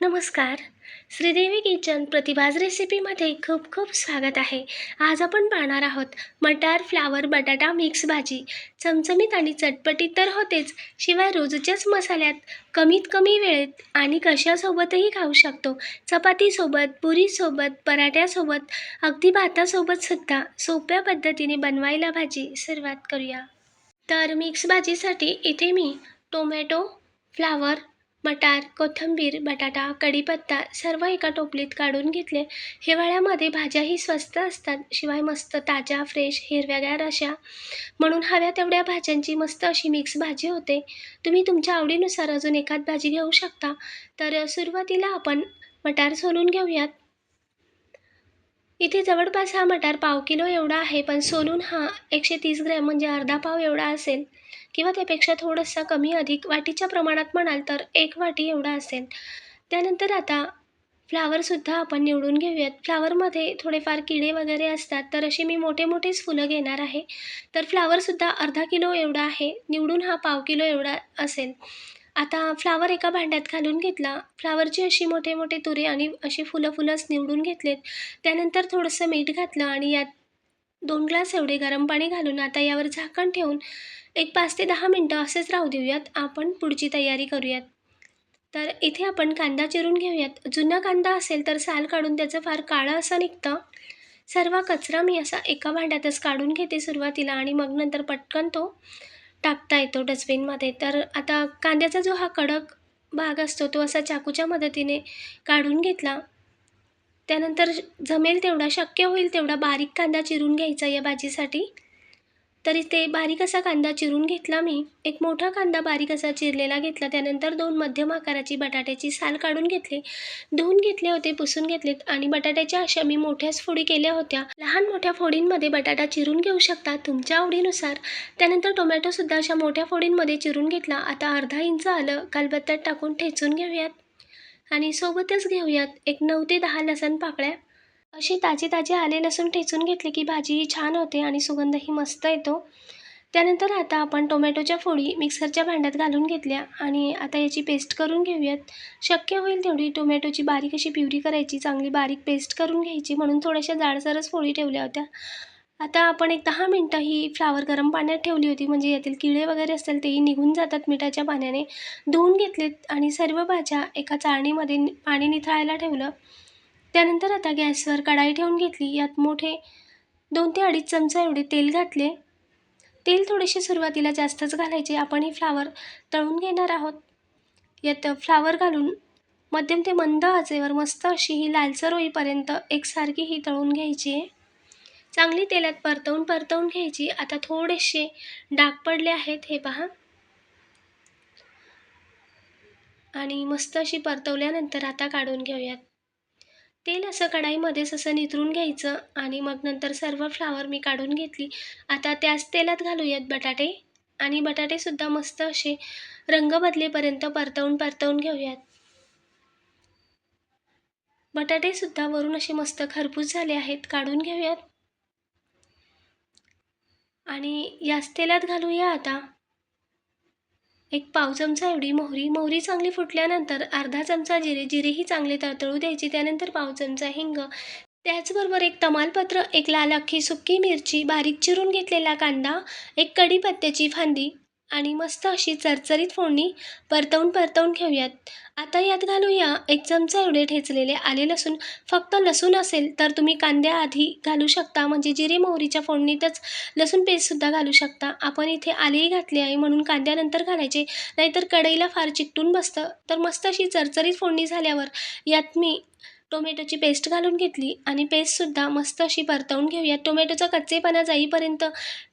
नमस्कार. श्रीदेवी किचन प्रतिभाज रेसिपीमध्ये खूप खूप स्वागत आहे. आज आपण पाहणार आहोत मटार फ्लावर बटाटा मिक्स भाजी. चमचमीत आणि चटपटीत तर होतेच शिवाय रोजच्याच मसाल्यात कमीत कमी वेळेत आणि कशासोबतही खाऊ शकतो. चपातीसोबत पुरीसोबत पराठ्यासोबत अगदी भातासोबतसुद्धा सोप्या पद्धतीने बनवायला भाजी सुरुवात करूया. तर मिक्स भाजीसाठी इथे मी टोमॅटो फ्लावर मटार कोथिंबीर बटाटा कढीपत्ता सर्व एका टोपलीत काढून घेतले. हिवाळ्यामध्ये भाज्याही स्वस्त असतात शिवाय मस्त ताज्या फ्रेश हिरव्यागार अशा. म्हणून हव्या तेवढ्या भाज्यांची मस्त अशी मिक्स भाजी होते. तुम्ही तुमच्या आवडीनुसार अजून एखाद भाजी घेऊ शकता. तर सुरुवातीला आपण मटार सोलून घेऊयात. इथे जवळपास हा मटार पाव किलो एवढा आहे पण सोलून हा एकशे तीस ग्रॅम म्हणजे अर्धा पाव एवढा असेल. किंवा त्यापेक्षा थोडंसं कमी अधिक वाटीच्या प्रमाणात म्हणाल तर एक वाटी एवढा असेल. त्यानंतर आता फ्लावरसुद्धा आपण निवडून घेऊयात. फ्लावरमध्ये थोडेफार किडे वगैरे असतात तर असे मी मोठे मोठेच फुलं घेणार आहे. तर फ्लावरसुद्धा अर्धा किलो एवढा आहे निवडून हा पाव किलो एवढा असेल. आता फ्लावर एका भांड्यात घालून घेतला. फ्लावरची अशी मोठे मोठे तुरे आणि अशी फुलं फुलंच निवडून घेतलेत. त्यानंतर थोडंसं मीठ घातलं आणि यात दोन ग्लास एवढे गरम पाणी घालून आता यावर झाकण ठेवून एक पाच ते दहा मिनटं असेच राहू देऊयात. आपण पुढची तयारी करूयात. तर इथे आपण कांदा चिरून घेऊयात. जुना कांदा असेल तर साल काढून त्याचं फार काळं असं निघतं. सर्व कचरा मी असा एका भांड्यातच काढून घेते सुरुवातीला आणि मग नंतर पटकन तो टाकता येतो डस्टबिनमध्ये. तर आता कांद्याचा जो हा कडक भाग असतो तो असा चाकूच्या मदतीने काढून घेतला. त्यानंतर जमेल तेवढा शक्य होईल तेवढा बारीक कांदा चिरून घ्यायचा या भाजीसाठी. तरी ते बारीक असा कांदा चिरून घेतला मी. एक मोठा कांदा बारीक असा चिरलेला घेतला. त्यानंतर दोन मध्यम आकाराची बटाट्याची साल काढून घेतले. धुवून घेतले होते पुसून घेतलेत आणि बटाट्याच्या अशा मी मोठ्याच फोडी केल्या होत्या. लहान मोठ्या फोडींमध्ये बटाटा चिरून घेऊ शकता तुमच्या आवडीनुसार. त्यानंतर टोमॅटोसुद्धा अशा मोठ्या फोडींमध्ये चिरून घेतला. आता अर्धा इंच आलं. कालबत्त्यात टाकून ठेचून घेऊयात. आणि सोबतच घेऊयात एक नऊ ते दहा लसण पाकळ्या. अशी ताजी ताजी आले लसूण ठेचून घेतले की भाजी छान होते आणि सुगंधही मस्त येतो. त्यानंतर आता आपण टोमॅटोच्या फोडी मिक्सरच्या भांड्यात घालून घेतल्या आणि आता याची पेस्ट करून घेऊयात. शक्य होईल तेवढी टोमॅटोची बारीक अशी प्युरी करायची चांगली बारीक पेस्ट करून घ्यायची म्हणून थोड्याशा जाडसरच फोडी ठेवल्या होत्या. आता आपण एक दहा मिनटं ही फ्लावर गरम पाण्यात ठेवली होती म्हणजे यातील किडे वगैरे असतील तेही निघून जातात मिठाच्या पाण्याने. धुवून घेतलेत आणि सर्व भाज्या एका चाळणीमध्ये पाणी निथळायला ठेवलं. त्यानंतर आता गॅसवर कढाई ठेवून घेतली. यात मोठे दोन ते अडीच चमचा एवढे तेल घातले. तेल थोडेसे सुरुवातीला जास्तच घालायचे. आपण हे फ्लावर तळून घेणार आहोत. यात फ्लावर घालून मध्यम ते मंद आचेवर मस्त अशी ही लालसर होईपर्यंत एकसारखी ही तळून घ्यायची. आहे चांगली तेलात परतवून परतवून घ्यायची. आता थोडेसे डाग पडले आहेत हे पहा. आणि मस्त अशी परतवल्यानंतर आता काढून घेऊयात. तेल असं कढाईमध्येच असं निथरून घ्यायचं आणि मग नंतर सर्व फ्लावर मी काढून घेतली. आता त्याच तेलात घालूयात बटाटे आणि बटाटेसुद्धा मस्त असे रंग बदलेपर्यंत परतवून परतवून घेऊयात. बटाटेसुद्धा वरून असे मस्त खरपूस झाले आहेत काढून घेऊयात. आणि याच तेलात घालूया आता. एक पाव चमचा एवढी मोहरी मोहरी चांगली फुटल्यानंतर अर्धा चमचा जिरे जिरेही चांगले तळतळू द्यायची त्यानंतर पाव चमचा हिंग. त्याचबरोबर एक तमालपत्र एक लाल अख्खी सुक्की मिरची बारीक चिरून घेतलेला कांदा एक कढीपत्त्याची फांदी आणि मस्त अशी चरचरीत फोडणी परतवून परतवून घेऊयात. आता यात घालूया एक चमचा एवढे ठेचलेले आले लसूण. फक्त लसूण असेल तर तुम्ही कांद्याआधी घालू शकता म्हणजे जिरे मोहरीच्या फोडणीतच लसूण पेस्टसुद्धा घालू शकता. आपण इथे आलेही घातले आहे म्हणून कांद्यानंतर घालायचे. नाहीतर कढईला फार चिकटून बसतं. तर मस्त अशी चरचरीत फोडणी झाल्यावर यात मी टोमॅटोची पेस्ट घालून घेतली आणि पेस्टसुद्धा मस्त अशी परतवून घेऊयात टोमॅटोचा कच्चेपणा जाईपर्यंत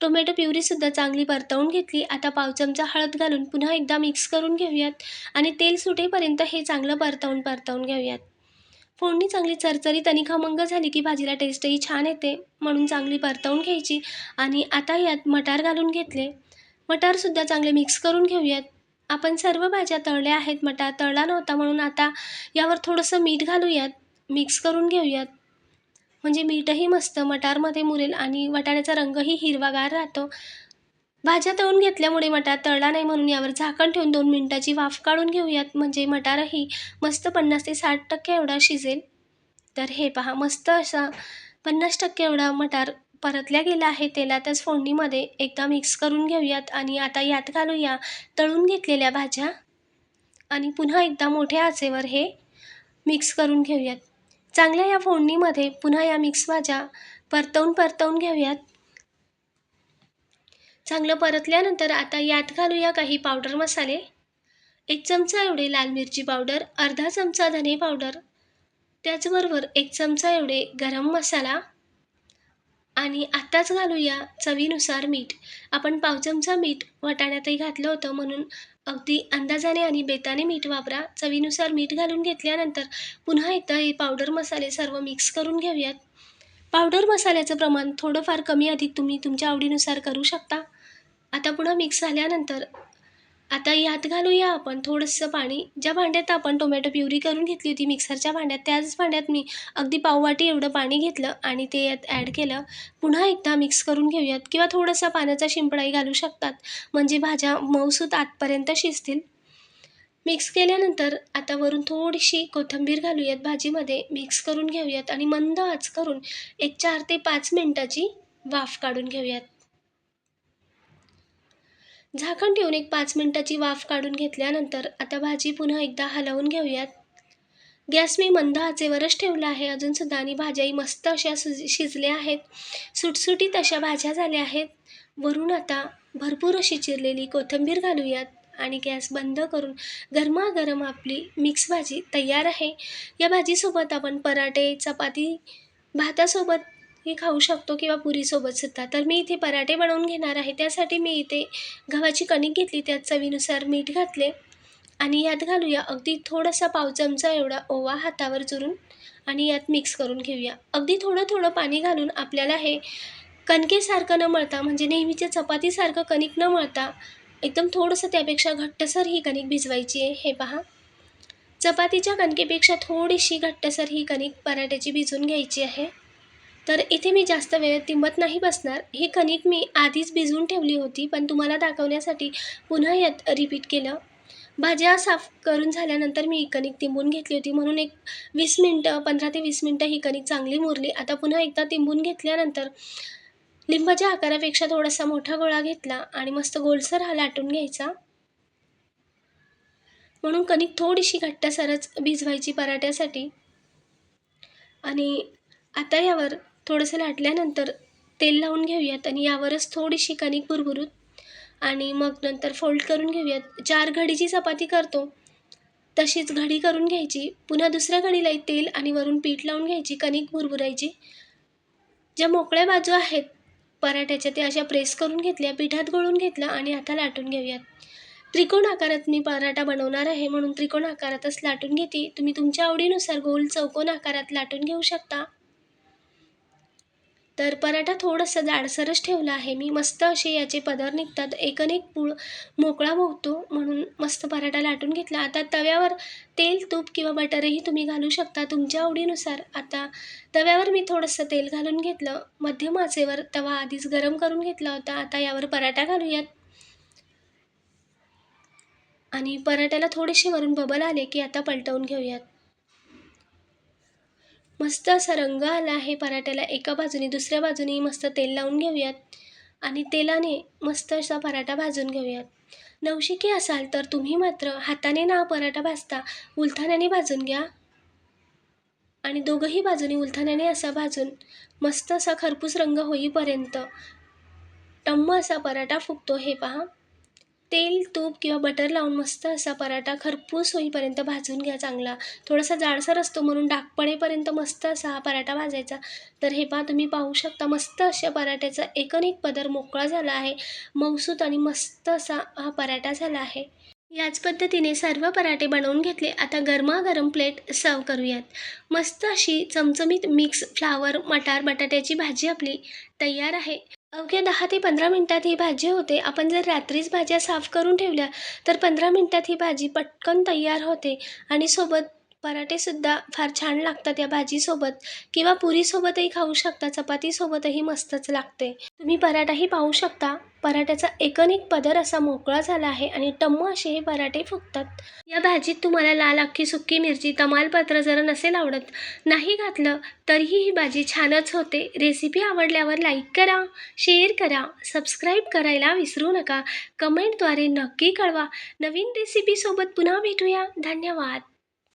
टोमॅटो प्युरीसुद्धा चांगली परतवून घेतली. आता पाव चमचा हळद घालून पुन्हा एकदा मिक्स करून घेऊयात आणि तेल सुटेपर्यंत हे चांगलं परतवून परतवून घेऊयात. फोडणी चांगली चरचरीत आणि खमंग झाली की भाजीला टेस्टही छान येते. म्हणून चांगली परतवून घ्यायची आणि आता यात मटार घालून घेतले. मटारसुद्धा चांगले मिक्स करून घेऊयात. आपण सर्व भाज्या तळल्या आहेत. मटार तळला नव्हता म्हणून आता यावर थोडंसं मीठ घालूयात. मिक्स करून घेऊयात. म्हणजे मीठही मस्त मटारमध्ये मुरेल आणि वाटाण्याचा रंगही हिरवागार राहतो. भाज्या तळून घेतल्यामुळे मटार तळला नाही म्हणून यावर झाकण ठेवून दोन मिनटाची वाफ काढून घेऊयात. म्हणजे मटारही मस्त पन्नास ते साठ टक्के एवढा शिजेल. तर हे पहा मस्त असा पन्नास टक्के एवढा मटार परतल्या गेला आहे. तेलातच फोडणीमध्ये एकदा मिक्स करून घेऊयात आणि आता यात घालूया तळून घेतलेल्या भाज्या. आणि पुन्हा एकदा मोठ्या आचेवर हे मिक्स करून घेऊयात. चांगल्या या फोडणीमध्ये पुन्हा या मिक्स भाज्या परतवून परतवून घेऊयात. चांगलं परतल्यानंतर आता यात घालूया काही पावडर मसाले. एक चमचा एवढे लाल मिरची पावडर अर्धा चमचा धने पावडर त्याचबरोबर एक चमचा एवढे गरम मसाला. आणि आत्ताच घालूया चवीनुसार मीठ. आपण पाव चमचा मीठ वाटाण्यातही घातलं होतं म्हणून अगदी अंदाजाने आणि बेताने मीठ वापरा. चवीनुसार मीठ घालून घेतल्यानंतर पुन्हा एकदा हे पावडर मसाले सर्व मिक्स करून घेऊयात. पावडर मसाल्याचं प्रमाण थोडंफार कमी अधिक तुम्ही तुमच्या आवडीनुसार करू शकता. आता पुन्हा मिक्स झाल्यानंतर आता यात घालूया आपण थोडंसं पाणी. ज्या भांड्यात आपण टोमॅटो प्युरी करून घेतली होती मिक्सरच्या भांड्यात त्याच भांड्यात मी अगदी पाववाटी एवढं पाणी घेतलं आणि ते यात ॲड केलं. पुन्हा एकदा मिक्स करून घेऊयात किंवा थोडासा पाण्याचा शिंपडाही घालू शकतात. म्हणजे भाज्या मऊसूत आतपर्यंत शिजतील. मिक्स केल्यानंतर आता वरून थोडीशी कोथिंबीर घालूयात भाजीमध्ये. मिक्स करून घेऊयात आणि मंद आच करून एक चार ते पाच मिनटाची वाफ काढून घेऊयात. झाकण ठेवून एक पाच मिनटाची वाफ काढून घेतल्यानंतर आता भाजी पुन्हा एकदा हलवून घेऊयात. गॅस मी मंद आचेवरच ठेवला आहे. अजूनसुद्धा आणि भाज्याही मस्त अशा सुज शिजल्या आहेत. सुटसुटीत अशा भाज्या झाल्या आहेत. वरून आता भरपूर अशी चिरलेली कोथिंबीर घालूयात आणि गॅस बंद करून गरमागरम आपली मिक्स भाजी तयार आहे. या भाजीसोबत आपण पराठे चपाती भातासोबत हे खाऊ शकतो किंवा पुरीसोबतसुद्धा तर मी इथे पराठे बनवून घेणार आहे. त्यासाठी मी इथे गव्हाची कणिक घेतली. त्यात चवीनुसार मीठ घातले. आणि यात घालूया अगदी थोडासा पाव चमचा एवढा ओवा हातावर चुरून आणि यात मिक्स करून घेऊया. अगदी थोडं थोडं पाणी घालून आपल्याला हे कणकेसारखं न मळता म्हणजे नेहमीच्या चपातीसारखं कणिक न मळता एकदम थोडंसं त्यापेक्षा घट्टसर ही कणिक भिजवायची आहे. हे पहा. चपातीच्या कणकेपेक्षा थोडीशी घट्टसर ही कणिक पराठ्याची भिजून घ्यायची आहे. तर इथे मी जास्त वेळ तिंबत नाही बसणार. ही कणिक मी आधीच भिजवून ठेवली होती पण तुम्हाला दाखवण्यासाठी पुन्हा यात रिपीट केलं. भाज्या साफ करून झाल्यानंतर मी ही कणिक तिंबून घेतली होती. म्हणून एक वीस मिनटं पंधरा ते वीस मिनटं ही कणिक चांगली मुरली. आता पुन्हा एकदा तिंबून घेतल्यानंतर लिंबाच्या आकारापेक्षा थोडासा मोठा गोळा घेतला आणि मस्त गोलसर हा लाटून घ्यायचा. म्हणून कणिक थोडीशी घट्टसरच भिजवायची पराठ्यासाठी. आणि आता यावर थोडंसं लाटल्यानंतर तेल लावून घेऊयात आणि यावरच थोडीशी कणिक भुरभुरूत आणि मग नंतर फोल्ड करून घेऊयात. चार घडीची चपाती करतो तशीच घडी करून घ्यायची. पुन्हा दुसऱ्या घडीला तेल आणि वरून पीठ लावून घ्यायची कणिक भुरभुरायची. ज्या मोकळ्या बाजू आहेत पराठ्याच्या त्या अशा प्रेस करून घेतल्या पिठात गळून घेतलं आणि आता लाटून घेऊयात. त्रिकोण आकारात मी पराठा बनवणार आहे म्हणून त्रिकोण आकारातच लाटून घेते. तुम्ही तुमच्या आवडीनुसार गोल चौकोन आकारात लाटून घेऊ शकता. तर पराठा थोडंसं जाडसरच ठेवला आहे. मी मस्त असे याचे पदर निघतात. एकनेक पूळ मोकळा होतो म्हणून मस्त पराठा लाटून घेतला. आता तव्यावर तेल तूप किंवा बटरही तुम्ही घालू शकता तुमच्या आवडीनुसार. आता तव्यावर मी थोडंसं तेल घालून घेतलं. मध्यम आचेवर तवा आधीच गरम करून घेतला होता. आता यावर पराठा घालूयात. आणि पराठ्याला थोडेसे वरून बबल आले की आता पलटवून घेऊयात. मस्त असा रंग आला आहे पराठ्याला. एका बाजूने दुसऱ्या बाजूने मस्त तेल लावून घेऊयात. आणि तेलाने मस्त असा पराठा भाजून घेऊयात. नवशिकी असाल तर तुम्ही मात्र हाताने ना पराठा भाजता उलथाण्याने भाजून घ्या. आणि दोघंही बाजूने उलथाण्याने असा भाजून मस्त असा खरपूस रंग होईपर्यंत टम्म असा पराठा फुगतो. हे पहा. तेल तूप किंवा बटर लावून मस्त असा पराठा खरपूस होईपर्यंत भाजून घ्या चांगला. थोडासा जाडसर असतो म्हणून डाग पडेपर्यंत मस्त असा हा पराठा भाजायचा. तर हे पहा तुम्ही पाहू शकता मस्त अशा पराठ्याचा एकन एक पदर मोकळा झाला आहे. मऊसूत आणि मस्त असा हा पराठा झाला आहे. याच पद्धतीने सर्व पराठे बनवून घेतले. आता गरमागरम प्लेट सर्व करूयात. मस्त अशी चमचमीत मिक्स फ्लावर मटार बटाट्याची भाजी आपली तयार आहे. अवघ्या दहा ते पंधरा मिनटात ही भाजी होते. आपण जर रात्रीच भाज्या साफ करून ठेवल्या तर पंधरा मिनटात ही भाजी पटकन तयार होते आणि सोबत पराठेसुद्धा फार छान लागतात या भाजीसोबत. किंवा पुरीसोबतही खाऊ शकता चपातीसोबतही मस्तच लागते. तुम्ही पराठाही पाहू शकता. पराठ्याचा एकनिक पदर असा मोकळा झाला आहे आणि टम्म असे हे पराठे फुगतात. या भाजीत तुम्हाला लाल अख्खी सुक्की मिरची तमालपत्र जर नसेल आवडत नाही घातलं तरीही ही भाजी छानच होते. रेसिपी आवडल्यावर लाईक करा शेअर करा सबस्क्राईब करायला विसरू नका. कमेंटद्वारे नक्की कळवा. नवीन रेसिपीसोबत पुन्हा भेटूया. धन्यवाद.